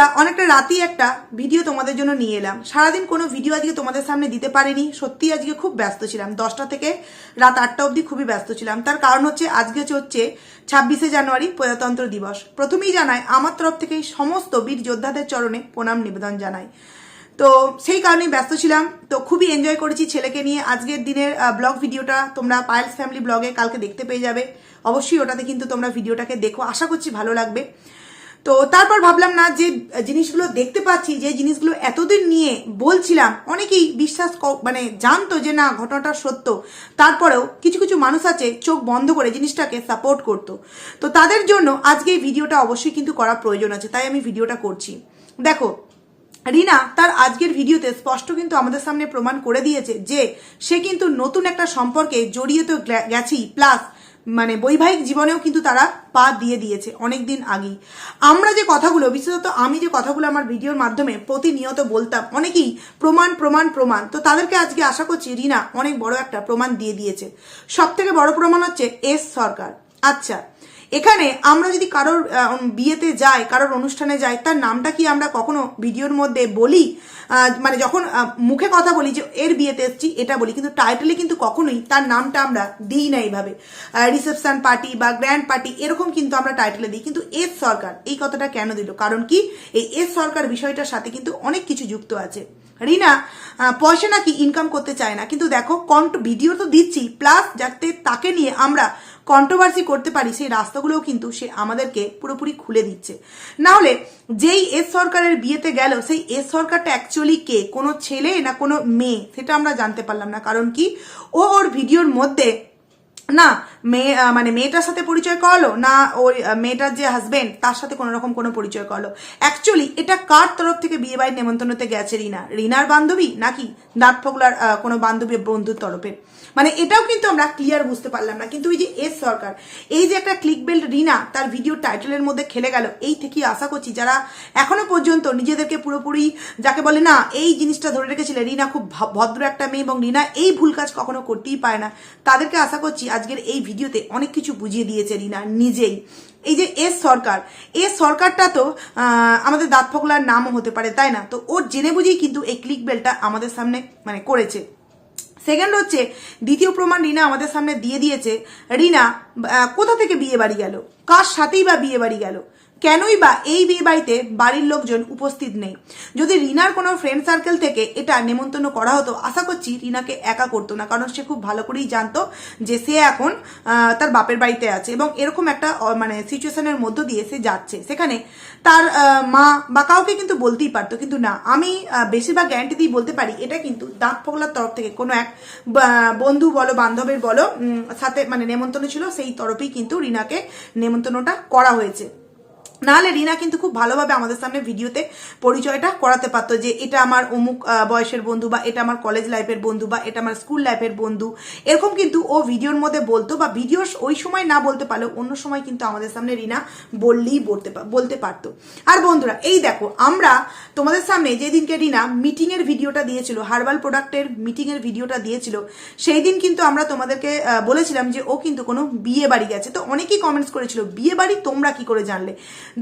বন্ধুরা অনেকটা রাতেই একটা ভিডিও তোমাদের জন্য নিয়ে এলাম। সারাদিন কোনো ভিডিও আজকে তোমাদের সামনে দিতে পারিনি। সত্যি আজকে খুব ব্যস্ত ছিলাম। দশটা থেকে রাত আটটা অবধি খুবই ব্যস্ত ছিলাম। তার কারণ হচ্ছে আজকে হচ্ছে ছাব্বিশে জানুয়ারি প্রজাতন্ত্র দিবস। প্রথমেই জানাই, আমার তরফ থেকে সমস্ত বীর যোদ্ধাদের চরণে প্রণাম, নিবেদন জানাই। তো সেই কারণেই ব্যস্ত ছিলাম। তো খুবই এনজয় করেছি ছেলেকে নিয়ে। আজকের দিনের ব্লগ ভিডিওটা তোমরা পায়েলস ফ্যামিলি ব্লগে কালকে দেখতে পেয়ে যাবে। অবশ্যই ওটাতে কিন্তু তোমরা ভিডিওটাকে দেখো। আশা করছি ভালো লাগবে। তো তারপর ভাবলাম না যে জিনিসগুলো দেখতে পাচ্ছি, যে জিনিসগুলো এতদিন নিয়ে বলছিলাম, অনেকেই বিশ্বাস মানে জানতো যে না, ঘটনাটা সত্য। তারপরেও কিছু কিছু মানুষ আছে, চোখ বন্ধ করে জিনিসটাকে সাপোর্ট করতো। তো তাদের জন্য আজকে এই ভিডিওটা অবশ্যই কিন্তু করা প্রয়োজন আছে, তাই আমি ভিডিওটা করছি। দেখো, রিনা তার আজকের ভিডিওতে স্পষ্ট কিন্তু আমাদের সামনে প্রমাণ করে দিয়েছে যে সে কিন্তু নতুন একটা সম্পর্কে জড়িয়ে তো গেছেই। প্লাস মানে বৈবাহিক জীবনেও কিন্তু তারা পা দিয়ে দিয়েছে অনেক দিন আগেই। আমরা যে কথাগুলো, বিশেষত আমি যে কথাগুলো আমার ভিডিওর মাধ্যমে প্রতিনিয়ত বলতাম, অনেকেই প্রমাণ প্রমাণ প্রমাণ। তো তাদেরকে আজকে আশা করছি রিনা অনেক বড় একটা প্রমাণ দিয়ে দিয়েছে। সব থেকে বড় প্রমাণ হচ্ছে এস সরকার। আচ্ছা এখানে আমরা যদি কারোর বিয়েতে যাই, কারোর অনুষ্ঠানে যাই, তার নামটা কি আমরা কখনো ভিডিওর মধ্যে বলি? মানে যখন মুখে কথা বলি যে এর বিয়েতে এসছি, এটা বলি, কিন্তু টাইটেলে কিন্তু কখনোই তার নামটা আমরা দিই না এইভাবে। রিসেপশন পার্টি বা গ্র্যান্ড পার্টি এরকম কিন্তু আমরা টাইটেলে দিই, কিন্তু এস সরকার এই কথাটা কেন দিল? কারণ কি এই এস সরকার বিষয়টার সাথে কিন্তু অনেক কিছু যুক্ত আছে। রিনা পয়সা নাকি ইনকাম করতে চায় না, কিন্তু দেখো কন্ট ভিডিও তো দিচ্ছি প্লাস যাতে তাকে নিয়ে আমরা কন্ট্রোভার্সি করতে পারি, সেই রাস্তাগুলোও কিন্তু সে আমাদেরকে পুরোপুরি খুলে দিচ্ছে। না হলে যেই এস সরকারের বিয়েতে গেল, সেই এস সরকারটা অ্যাকচুয়ালি কে? কোনো ছেলে না কোনো মেয়ে? সেটা আমরা জানতে পারলাম না। কারণ কি? ও ওর ভিডিওর মধ্যে না, মেয়ে মানে মেয়েটার সাথে পরিচয় করালো না ওই মেয়েটার যে হাজবেন্ড তার সাথে কোনো রকম কোনো পরিচয় করালো? অ্যাকচুয়ালি এটা কার তরফ থেকে বিয়ে বাড়ির নেমন্তন্নতে গেছে রিনা? রিনার বান্ধবী নাকি দাঁত ফোগলার কোনো বান্ধবী বন্ধুর তরফে? মানে এটাও কিন্তু আমরা ক্লিয়ার বুঝতে পারলাম না। কিন্তু ওই যে এস সরকার, এই যে একটা ক্লিক বেল্ট রিনা, তার ভিডিও টাইটেলের মধ্যে খেলে গেল, এই থেকেই আশা করছি যারা এখনও পর্যন্ত নিজেদেরকে পুরোপুরি যাকে বলে না, এই জিনিসটা ধরে রেখেছিলে, রিনা খুব ভদ্র একটা মেয়ে এবং রিনা এই ভুল কাজ কখনো করতেই পারে না। তাদেরকে আশা করছি আজকের এই ভিডিওতে অনেক কিছু বুঝিয়ে দিয়েছে রিনা নিজেই। এই যে এস সরকার, এস সরকারটা তো আমাদের দাঁত ফোকলার নামও হতে পারে, তাই না? তো ওর জেনে বুঝেই কিন্তু এই ক্লিক বেলটা আমাদের সামনে মানে করেছে। সেকেন্ড হচ্ছে, দ্বিতীয় প্রমাণ রিনা আমাদের সামনে দিয়ে দিয়েছে। রিনা কোথা থেকে বিয়ে বাড়ি গেল? কার সাথেই বা বিয়ে বাড়ি গেল? কেনই বা এই বিয়ে বাড়িতে বাড়ির লোকজন উপস্থিত নেই? যদি রিনার কোনো ফ্রেন্ড সার্কেল থেকে এটা নেমন্তন্ন করা হতো, আশা করছি রিনাকে একা করতো না, কারণ সে খুব ভালো করেই জানতো যে সে এখন তার বাপের বাড়িতে আছে এবং এরকম একটা মানে সিচুয়েশনের মধ্য দিয়ে সে যাচ্ছে। সেখানে তার মা বা কাউকে কিন্তু বলতেই পারতো, কিন্তু না। আমি বেশিরভাগ গ্যারান্টি দিয়ে বলতে পারি, এটা কিন্তু দাঁত ফোগলার তরফ থেকে কোনো এক বন্ধু বলো, বান্ধবের বলো সাথে মানে নেমন্তন্ন ছিল, সেই তরফেই কিন্তু রিনাকে নেমন্তন্নটা করা হয়েছে। নাহলে রিনা কিন্তু খুব ভালোভাবে আমাদের সামনে ভিডিওতে পরিচয়টা করাতে পারতো যে এটা আমার অমুক বয়সের বন্ধু বা এটা আমার কলেজ লাইফের বন্ধু বা এটা আমার স্কুল লাইফের বন্ধু। এরকম কিন্তু ও ভিডিওর মধ্যে বলতো বা ভিডিও ওই সময় না বলতে পারলেও অন্য সময় কিন্তু আমাদের সামনে রিনা বললেই বলতে বলতে পারতো। আর বন্ধুরা, এই দেখো, আমরা তোমাদের সামনে যেদিনকে রিনা মিটিং এর ভিডিওটা দিয়েছিল হার্বাল প্রোডাক্টের মিটিং এর ভিডিওটা দিয়েছিল সেই দিন কিন্তু আমরা তোমাদেরকে বলেছিলাম যে ও কিন্তু কোনো বিয়ে বাড়ি গেছে। তো অনেকেই কমেন্টস করেছিল, বিয়ে বাড়ি তোমরা কি করে জানলে?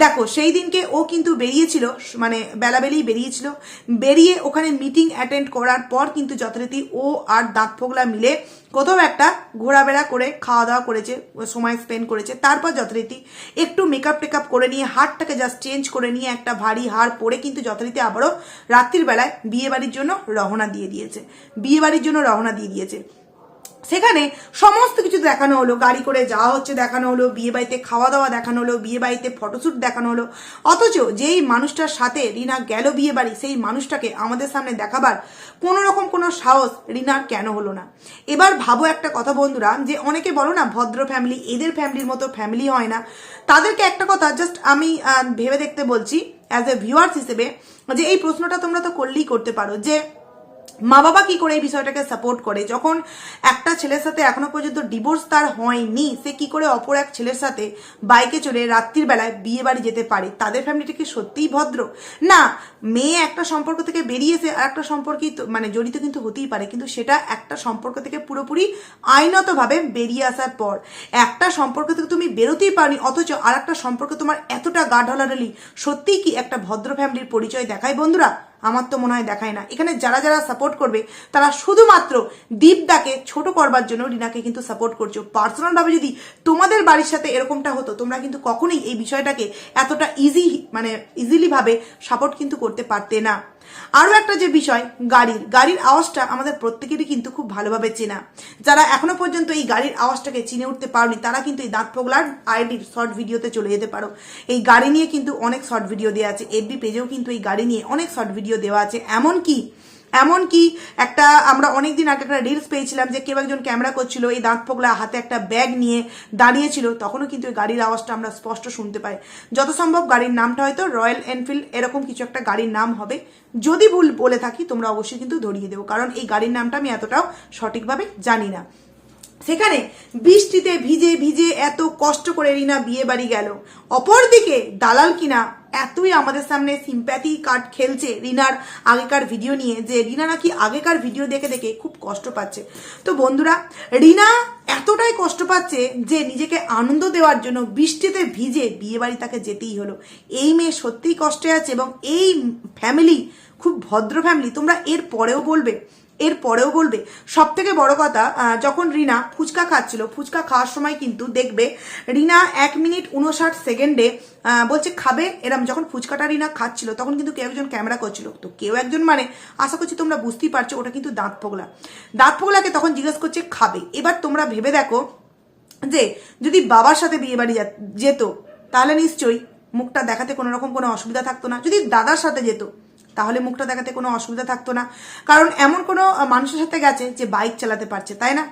দেখো, সেই দিনকে ও কিন্তু বেরিয়েছিল মানে বেলাবেলি বেরিয়েছিল। বেরিয়ে ওখানে মিটিং অ্যাটেন্ড করার পর কিন্তু যথারীতি ও আর দাঁত ফোগলা মিলে কোথাও একটা ঘোরাবেড়া করে খাওয়া দাওয়া করেছে, সময় স্পেন্ড করেছে। তারপর যথারীতি একটু মেকআপ টেকআপ করে নিয়ে হারটাকে জাস্ট চেঞ্জ করে নিয়ে একটা ভারী হার পরে কিন্তু যথারীতি আবারও রাত্রির বেলায় বিয়ে বাড়ির জন্য রওনা দিয়ে দিয়েছে। বিয়ে বাড়ির জন্য রওনা দিয়ে দিয়েছে। সেখানে সমস্ত কিছু দেখানো হলো। গাড়ি করে যাওয়া হচ্ছে, দেখানো হলো। বিয়ে বাড়িতে খাওয়া দাওয়া দেখানো হলো, বিয়ে বাড়িতে ফটোশ্যুট দেখানো হলো। অথচ যেই মানুষটার সাথে রিনা গেল বিয়ে বাড়ি, সেই মানুষটাকে আমাদের সামনে দেখাবার কোনো রকম কোনো সাহস রিনার কেন হলো না? এবার ভাবো একটা কথা বন্ধুরা, যে অনেকে বলো না, ভদ্র ফ্যামিলি এদের ফ্যামিলির মতো ফ্যামিলি হয় না। তাদেরকে একটা কথা জাস্ট আমি ভেবে দেখতে বলছি অ্যাজ এ ভিউয়ার্স হিসেবে, যে এই প্রশ্নটা তোমরা তো করলেই করতে পারো, যে মা বাবা কি করে এই বিষয়টাকে সাপোর্ট করে? যখন একটা ছেলের সাথে এখনও পর্যন্ত ডিভোর্স তার হয়নি, সে কি করে অপর এক ছেলের সাথে বাইকে চড়ে রাত্রির বেলায় বিয়ে বাড়ি যেতে পারে? তাদের ফ্যামিলিটা কি সত্যিই ভদ্র? না, মেয়ে একটা সম্পর্ক থেকে বেরিয়ে এসে আর একটা সম্পর্কেই তো- মানে জড়িত কিন্তু হতেই পারে, কিন্তু সেটা একটা সম্পর্ক থেকে পুরোপুরি আইনতভাবে বেরিয়ে আসার পর। একটা সম্পর্ক থেকে তুমি বেরোতেই পারনি, অথচ আর একটা সম্পর্ক তোমার এতটা গা ঢলাঢলি সত্যিই কি একটা ভদ্র ফ্যামিলির পরিচয় দেখায় বন্ধুরা? আমার তো মনে হয় দেখায় না। এখানে যারা যারা সাপোর্ট করবে, তারা শুধুমাত্র দীপদাকে ছোট করবার জন্য রিনাকে কিন্তু সাপোর্ট করছ। পার্সোনালভাবে যদি তোমাদের বাড়ির সাথে এরকমটা হতো, তোমরা কিন্তু কখনোই এই বিষয়টাকে এতটা ইজি মানে ইজিলিভাবে সাপোর্ট কিন্তু করতে পারতে না। আরও একটা যে বিষয়, গাড়ির। গাড়ির আওয়াজটা আমাদের প্রত্যেকেরই কিন্তু খুব ভালোভাবে চেনা। যারা এখনও পর্যন্ত এই গাড়ির আওয়াজটাকে চিনে উঠতে পারোনি, তারা কিন্তু এই দাঁত পোগলার আইডির শর্ট ভিডিওতে চলে যেতে পারো। এই গাড়ি নিয়ে কিন্তু অনেক শর্ট ভিডিও দেওয়া আছে। এফবি পেজেও কিন্তু এই গাড়ি নিয়ে অনেক শর্ট ভিডিও দেওয়া আছে। এমন কি এমনকি একটা আমরা অনেক দিন আগে একটা রিলস পেয়েছিলাম যে কেউ একজন ক্যামেরা করছিল, এই দাঁত পোগলা হাতে একটা ব্যাগ নিয়ে দাঁড়িয়েছিল, তখনও কিন্তু এই গাড়ির আওয়াজটা আমরা স্পষ্ট শুনতে পাই। যত সম্ভব গাড়ির নামটা হয়তো রয়্যাল এনফিল্ড এরকম কিছু একটা গাড়ির নাম হবে। যদি ভুল বলে থাকি তোমরা অবশ্যই কিন্তু ধরিয়ে দেবো, কারণ এই গাড়ির নামটা আমি এতটাও সঠিকভাবে জানি না। সেখানে বৃষ্টিতে ভিজে ভিজে এত কষ্ট করে রিনা বিয়ে বাড়ি গেল। অপরদিকে দালাল কিনা এতই আমাদের সামনে সিম্প্যাথি কার্ড খেলছে রিনার আগেকার ভিডিও নিয়ে যে রিনা নাকি আগেকার ভিডিও দেখে দেখে খুব কষ্ট পাচ্ছে। তো বন্ধুরা, রিনা এতটাই কষ্ট পাচ্ছে যে নিজেকে আনন্দ দেওয়ার জন্য বৃষ্টিতে ভিজে বিয়ে বাড়ি তাকে যেতেই হলো। এই মেয়ে সত্যিই কষ্টে আছে এবং এই ফ্যামিলি খুব ভদ্র ফ্যামিলি তোমরা এর পরেও বলবে এর পরেও বলবে। সব থেকে বড় কথা যখন রিনা ফুচকা খাচ্ছিল, ফুচকা খাওয়ার সময় কিন্তু দেখবে রিনা এক মিনিট উনষাট সেকেন্ডে বলছে, খাবে? এরম যখন ফুচকাটা রিনা খাচ্ছিল, তখন কিন্তু কেউ একজন ক্যামেরা করছিল। তো কেউ একজন মানে আশা করছি তোমরা বুঝতেই পারছ, ওটা কিন্তু দাঁত পোগলা দাঁত পোগলাকে তখন জিজ্ঞেস করছে, খাবে? এবার তোমরা ভেবে দেখো যে, যদি বাবার সাথে বিয়ে বাড়ি যেত, তাহলে নিশ্চয়ই মুখটা দেখাতে কোনো রকম কোনো অসুবিধা থাকতো না। যদি দাদার সাথে যেত তাহলে মুখটা দেখাতে কোনো অসুবিধা থাকতো না। কারণ এমন কোনো মানুষের সাথে গেছে যে বাইক চালাতে পারছে, তাই না?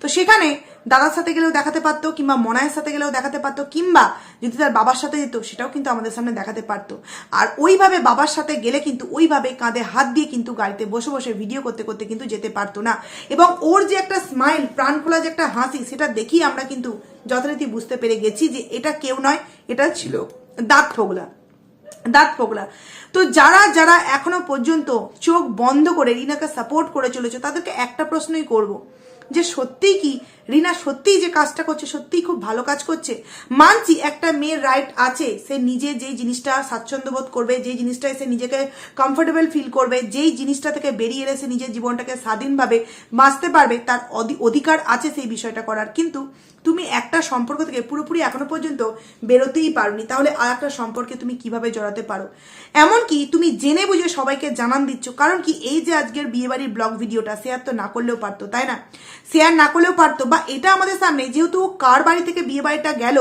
তো সেখানে দাদার সাথে গেলেও দেখাতে পারতো, কিংবা মনায়ের সাথে গেলেও দেখাতে পারতো, কিংবা যদি তার বাবার সাথে যেত, সেটাও কিন্তু আমাদের সামনে দেখাতে পারতো। আর ওইভাবে বাবার সাথে গেলে কিন্তু ওইভাবে কাঁধে হাত দিয়ে কিন্তু গাড়িতে বসে বসে ভিডিও করতে করতে কিন্তু যেতে পারতো না। এবং ওর যে একটা স্মাইল প্রাণ খোলা যে একটা হাসি, সেটা দেখি আমরা কিন্তু যথারীতি বুঝতে পেরে গেছি যে এটা কেউ নয়, এটা ছিল দাঁত ফোগলা দাঁত পোগলা তো যারা যারা এখনও পর্যন্ত চোখ বন্ধ করে রিনাকে সাপোর্ট করে চলেছে, তাদেরকে একটা প্রশ্নই করব, যে সত্যিই কি রিনা সত্যিই যে কাজটা করছে, সত্যিই খুব ভালো কাজ করছে। মানছি একটা মেয়ের রাইট আছে, সে নিজে যেই জিনিসটা স্বাচ্ছন্দ্য বোধ করবে, যেই জিনিসটায় সে নিজেকে কমফোর্টেবল ফিল করবে, যেই জিনিসটা থেকে বেরিয়ে এলে সে নিজের জীবনটাকে স্বাধীনভাবে বাঁচতে পারবে, তার অধি- অধিকার আছে সেই বিষয়টা করার। কিন্তু তুমি একটা সম্পর্ক থেকে পুরোপুরি এখনও পর্যন্ত বেরোতেই পারোনি, তাহলে আর একটা সম্পর্কে তুমি কীভাবে জড়াতে পারো? এমনকি তুমি জেনে বুঝে সবাইকে জানান দিচ্ছ, কারণ কি এই যে আজকের বিয়েবাড়ির ব্লগ ভিডিওটা শেয়ার তো না করলেও পারতো, তাই না? শেয়ার না করলেও পারতো বা এটা আমাদের সামনে যেহেতু কার বাড়ি থেকে বিয়ে বাড়িটা গেল,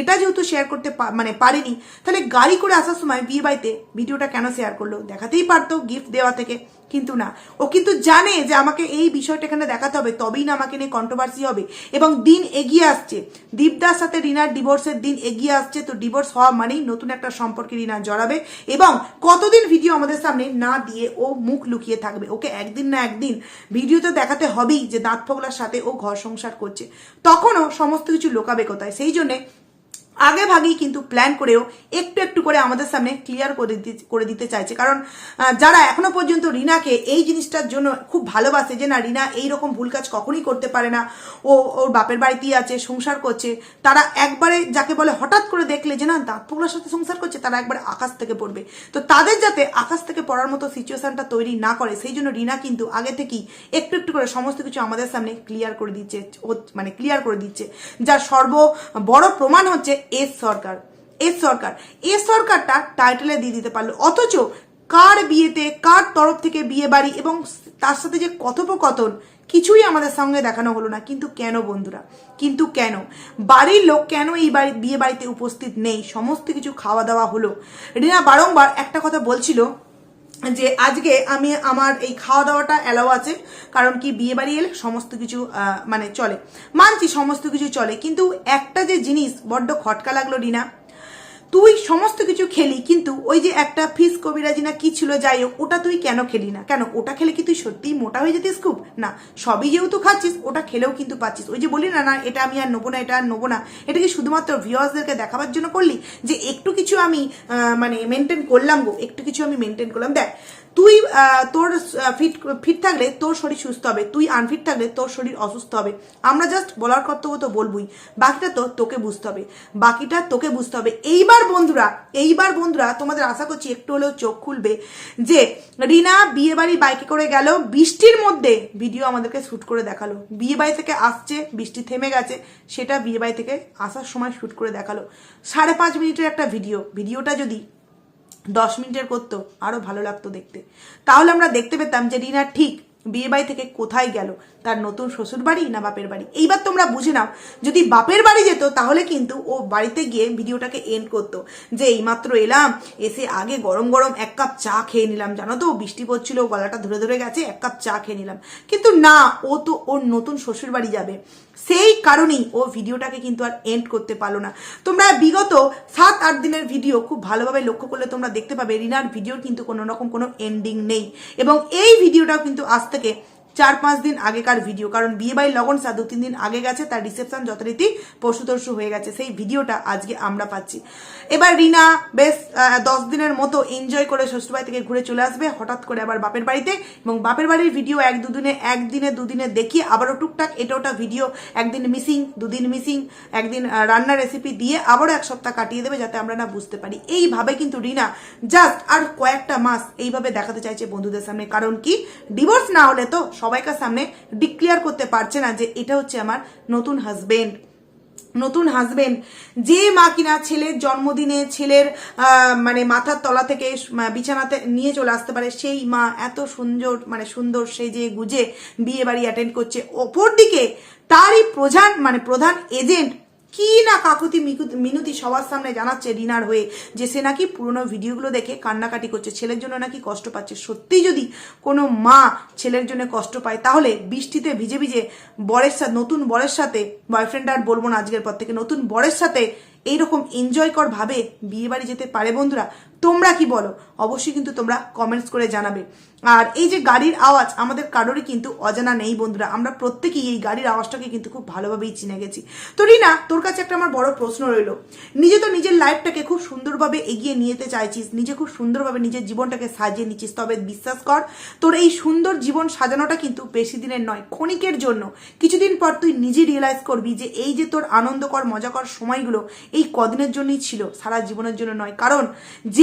এটা যেহেতু শেয়ার করতে মানে পারেনি, তাহলে গাড়ি করে আসার সময় বিয়ে বাড়িতে ভিডিওটা কেন শেয়ার করল? দেখাতেই পারতো গিফট দেওয়া থেকে। কিন্তু না। ও কিন্তু জানে যে আমাকে এই বিষয়টা এখানে দেখাতে হবে, তবেই না আমাকে নিয়ে কন্ট্রোভার্সি হবে। এবং দিন এগিয়ে আসছে। দীপদার সাথে রিনার ডিভোর্সের দিন এগিয়ে আসছে, তো ডিভোর্স হওয়া মানেই নতুন একটা সম্পর্কে রিনা জড়াবে এবং কতদিন ভিডিও আমাদের সামনে না দিয়ে ও মুখ লুকিয়ে থাকবে? ওকে একদিন না একদিন ভিডিও তো দেখাতে হবেই যে দাঁত ফোগলার সাথে ও ঘর সংসার করছে। তখনও সমস্ত কিছু লোকাবে কোথায়? সেই জন্যে আগে ভাগেই কিন্তু প্ল্যান করেও একটু একটু করে আমাদের সামনে ক্লিয়ার করে দিতে করে দিতে চাইছে। কারণ যারা এখনও পর্যন্ত রিনাকে এই জিনিসটার জন্য খুব ভালোবাসে যে, না, রিনা এই রকম ভুল কাজ কখনই করতে পারে না। ও, ওর বাপের বাড়িতেই আছে, সংসার করছে। তারা একবারে যাকে বলে হঠাৎ করে দেখলে যে, না দাঁত পোগলার সাথে সংসার করছে, তারা একবারে আকাশ থেকে পড়বে। তো তাদের যাতে আকাশ থেকে পড়ার মতো সিচুয়েশনটা তৈরি না করে, সেই জন্য রিনা কিন্তু আগে থেকেই একটু একটু করে সমস্ত কিছু আমাদের সামনে ক্লিয়ার করে দিচ্ছে। মানে ক্লিয়ার করে দিচ্ছে। যার সর্ব বড় প্রমাণ হচ্ছে S Sarkar S Sarkar. S সরকারটা টাইটেলে দিয়ে দিতে পারল। অথচ কার বিয়েতে, কার তরফ থেকে বিয়ে বাড়ি এবং তার সাথে যে কথোপকথন, কিছুই আমাদের সঙ্গে দেখানো হলো না। কিন্তু কেন বন্ধুরা? কিন্তু কেন? বাড়ির লোক কেন এই বাড়ি, বিয়ে বাড়িতে উপস্থিত নেই? সমস্ত কিছু খাওয়া দাওয়া হলো। রিনা বারংবার একটা কথা বলছিল যে আজকে আমি আমার এই খাওয়া দাওয়াটা অ্যালাও আছে, কারণ কি বিয়ে বাড়ি এলে সমস্ত কিছু মানে চলে। মানছি সমস্ত কিছু চলে, কিন্তু একটা যে জিনিস বড্ড খটকা লাগল, রিনা তুই সমস্ত কিছু খেলি, কিন্তু ওই যে একটা ফিস কবিরাজি না কি ছিল, যাই হোক, ওটা তুই কেন খেলি না? কেন? ওটা খেলে কি তুই সত্যিই মোটা হয়ে যেতিস খুব? না, সবই যেহেতু খাচ্ছিস, ওটা খেলেও কিন্তু পাচ্ছিস। ওই যে বলি না না, এটা আমি আর নেব না, এটা আর নেব না, এটা কি শুধুমাত্র ভিউয়ার্সদেরকে দেখাবার জন্য করলি? যে একটু কিছু আমি মানে মেনটেন করলাম গো, একটু কিছু আমি মেনটেন করলাম। দেখ তুই তোর ফিট ফিট থাকলে তোর শরীর সুস্থ হবে, তুই আনফিট থাকলে তোর শরীর অসুস্থ হবে। আমরা জাস্ট বলার কর্তব্য তো বলবই, বাকিটা তো তোকে বুঝতে হবে, বাকিটা তোকে বুঝতে হবে। এইবার বন্ধুরা এইবার বন্ধুরা, তোমাদের আশা করছি একটু হলেও চোখ খুলবে যে রিনা বিয়ে বাড়ি বাইকে করে গেল, বৃষ্টির মধ্যে ভিডিও আমাদেরকে শ্যুট করে দেখাল। বিয়ে বাড়ি থেকে আসছে, বৃষ্টি থেমে গেছে, সেটা বিয়ে বাড়ি থেকে আসার সময় শ্যুট করে দেখাল। সাড়ে পাঁচ মিনিটের একটা ভিডিও ভিডিওটা যদি দশ মিনিটের করতো, আরও ভালো লাগতো দেখতে। তাহলে আমরা দেখতে পেতাম যে রিনা ঠিক বিয়ে বাড়ি থেকে কোথায় গেল? তার নতুন শ্বশুর বাড়ি না বাপের বাড়ি? এইবার তোমরা বুঝে নাও, যদি বাপের বাড়ি যেত তাহলে কিন্তু ও বাড়িতে গিয়ে ভিডিওটাকে এন্ড করতো। যে এইমাত্র এলাম, এসে আগে গরম গরম এক কাপ চা খেয়ে নিলাম। জানো তো, বৃষ্টি পড়ছিল, গলাটা ধরে ধরে গেছে, এক কাপ চা খেয়ে নিলাম। কিন্তু না, ও তো ওর নতুন শ্বশুর বাড়ি যাবে। সেই কারণেই ও ভিডিওটাকে কিন্তু আর এন্ড করতে পারল না। তোমরা বিগত সাত, আট দিনের ভিডিও খুব ভালোভাবে লক্ষ্য করলে তোমরা দেখতে পাবে, রিনার ভিডিওর কিন্তু কোনো রকম কোনো এন্ডিং নেই। এবং এই ভিডিওটাও কিন্তু আজ থেকে চার পাঁচ দিন আগেকার ভিডিও কারণ বিয়ে বাড়ির লগন সা দু তিন দিন আগে গেছে তার রিসেপশন যথারীতি পশুতর্ষু হয়ে গেছে। সেই ভিডিওটা আজকে আমরা পাচ্ছি। এবার রিনা বেশ দশ দিনের মতো এনজয় করে শ্বশুরবাড়ি থেকে ঘুরে চলে আসবে হঠাৎ করে আবার বাপের বাড়িতে এবং বাপের বাড়ির ভিডিও এক দুদিনে একদিনে দুদিনে দেখিয়ে আবারও টুকটাক এটা ওটা ভিডিও একদিন মিসিং দুদিন মিসিং একদিন আহ, রান্নার রেসিপি দিয়ে আবারও এক সপ্তাহ কাটিয়ে দেবে যাতে আমরা না বুঝতে পারি। এইভাবে কিন্তু রিনা জাস্ট আর কয়েকটা মাস এইভাবে দেখাতে চাইছে বন্ধুদের সামনে। কারণ কি? ডিভোর্স না হলে তো সবাইকার সামনে ডিক্লিয়ার করতে পারছে না যে এটা হচ্ছে আমার নতুন হাজবেন্ড নতুন হাজবেন্ড যে মা কিনা ছেলের জন্মদিনে ছেলের মানে মাথার তলা থেকে বিছানাতে নিয়ে চলে আসতে পারে, সেই মা এত সুন্দর মানে সুন্দর সেজে গুজে বিয়ে বাড়ি অ্যাটেন্ড করছে। অপরদিকে তারই প্রধান মানে প্রধান এজেন্ট কি না কাকুতি মিনতি সবার সামনে জানাচ্ছে রিনার হয়ে যে সে নাকি পুরনো ভিডিওগুলো দেখে কান্নাকাটি করছে। ছেলের জন্য নাকি কষ্ট পাচ্ছে। সত্যি যদি কোনো মা ছেলের জন্য কষ্ট পায়, তাহলে বৃষ্টিতে ভিজে ভিজে বরের সাথে নতুন বরের সাথে বয়ফ্রেন্ড আর বলব না আজকের পর থেকে, নতুন বরের সাথে এইরকম এনজয় কর ভাবে বিয়ে বাড়ি যেতে পারে বন্ধুরা। তোমরা কি বলো? অবশ্যই কিন্তু তোমরা কমেন্টস করে জানাবে। আর এই যে গাড়ির আওয়াজ, আমাদের কারোরই কিন্তু অজানা নেই বন্ধুরা। আমরা প্রত্যেকেই এই গাড়ির আওয়াজটাকে কিন্তু খুব ভালোভাবেই চিনে গেছি। তো রিনা, তোর কাছে একটা আমার বড় প্রশ্ন রইল। নিজে তো নিজের লাইফটাকে খুব সুন্দরভাবে এগিয়ে নিয়ে যেতে চাইছিস, নিজে খুব সুন্দরভাবে নিজের জীবনটাকে সাজিয়ে নিচ্ছিস, তবে বিশ্বাস কর, তোর এই সুন্দর জীবন সাজানোটা কিন্তু বেশি দিনের নয়, ক্ষণিকের জন্য। কিছুদিন পর তুই নিজে রিয়েলাইজ করবি যে এই যে তোর আনন্দকর, মজাকর সময়গুলো এই কদিনের জন্যই ছিল, সারা জীবনের জন্য নয়। কারণ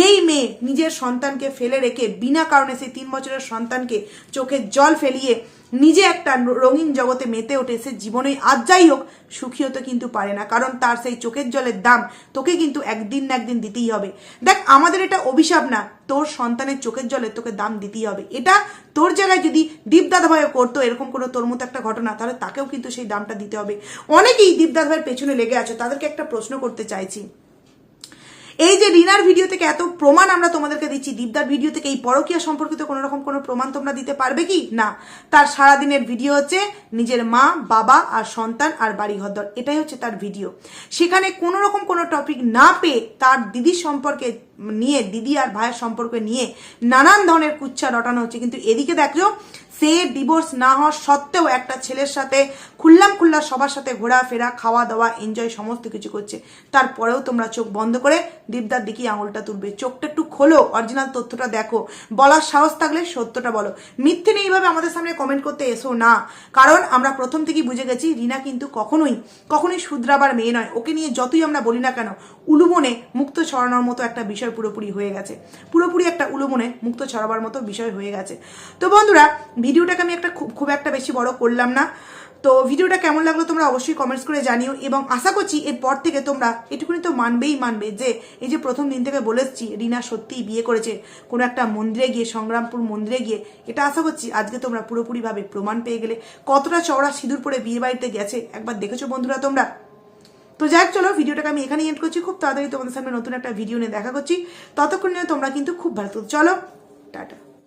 যেই মেয়ে নিজের সন্তানকে ফেলে রেখে বিনা কারণে সেই তিন বছরের সন্তানকে চোখে জল ফেলিয়ে নিজে একটা রঙিন জগতে মেতে ওঠে, সে জীবনে আজ যাই হোক সুখী হতে কিন্তু পারে না। কারণ তার সেই চোখের জলের দাম তোকে কিন্তু একদিন না একদিন দিতেই হবে। দেখ, আমাদের এটা অভিশাপ না, তোর সন্তানের চোখের জলে তোকে দাম দিতেই হবে। এটা তোর জায়গায় যদি দীপদাদা ভাইও করতো, এরকম কোনো তোর মতো একটা ঘটনা, তাহলে তাকেও কিন্তু সেই দামটা দিতে হবে। অনেকেই দীপদাদা ভাইয়ের পেছনে লেগে আছে, তাদেরকে একটা প্রশ্ন করতে চাইছি। এই যে রিনার ভিডিও থেকে এত প্রমাণ আমরা তোমাদেরকে দিচ্ছি, দীপদার ভিডিও থেকে এই পরকীয়া সম্পর্কিত কোনো রকম কোনো প্রমাণ তোমরা দিতে পারবে কি? না। তার সারাদিনের ভিডিও হচ্ছে নিজের মা, বাবা আর সন্তান আর বাড়ি ঘরদর এটাই হচ্ছে তার ভিডিও সেখানে কোনো রকম কোনো টপিক না পেয়ে তার দিদির সম্পর্কে নিয়ে, দিদি আর ভাইয়ের সম্পর্কে নিয়ে নানান ধরনের কুচ্ছা রটানো হচ্ছে। কিন্তু এদিকে দেখো সে ডিভোর্স না হওয়া সত্ত্বেও একটা ছেলের সাথে খুল্লাম খুল্লা সবার সাথে ঘোরাফেরা খাওয়া দাওয়া এনজয় সমস্ত কিছু করছে। তারপরেও তোমরা চোখ বন্ধ করে দীপদার দিকে আঙুলটা তুলবে। চোখটা একটু খোলো অরিজিনাল তথ্যটা দেখো। বলার সাহস থাকলে সত্যটা বলো। মিথ্যে নেই এইভাবে আমাদের সামনে কমেন্ট করতে এসো না। কারণ আমরা প্রথম থেকেই বুঝে গেছি, রিনা কিন্তু কখনোই কখনোই শুদ্রাবার মেয়ে নয়। ওকে নিয়ে যতই আমরা বলি না কেন, উলুমনে মুক্ত ছড়ানোর মতো একটা বিষয় পুরোপুরি হয়ে গেছে। পুরোপুরি একটা উলুমনে মুক্ত ছড়াবার মতো বিষয় হয়ে গেছে। তো বন্ধুরা ভিডিওটাকে আমি একটা খুব খুব একটা বেশি বড় করলাম না। তো ভিডিওটা কেমন লাগল তোমরা অবশ্যই কমেন্টস করে জানিও এবং আশা করছি এরপর থেকে তোমরা এটুকুনি তো মানবেই মানবে যে এই যে প্রথম দিন থেকে বলে রিনা সত্যিই বিয়ে করেছে কোনো একটা মন্দিরে গিয়ে সংগ্রামপুর মন্দিরে গিয়ে এটা আশা করছি আজকে তোমরা পুরোপুরিভাবে প্রমাণ পেয়ে গেলে। কতটা চওড়া সিঁদুর পরে বিয়ে বাড়িতে গেছে একবার দেখেছ বন্ধুরা তোমরা? তো যাই হোক, চলো ভিডিওটাকে আমি এখানে এন্ড করছি। খুব তাড়াতাড়ি তোমাদের সামনে নতুন একটা ভিডিও নিয়ে দেখা করছি। ততক্ষণ নিয়ে তোমরা কিন্তু খুব ভালো চলো টাটা।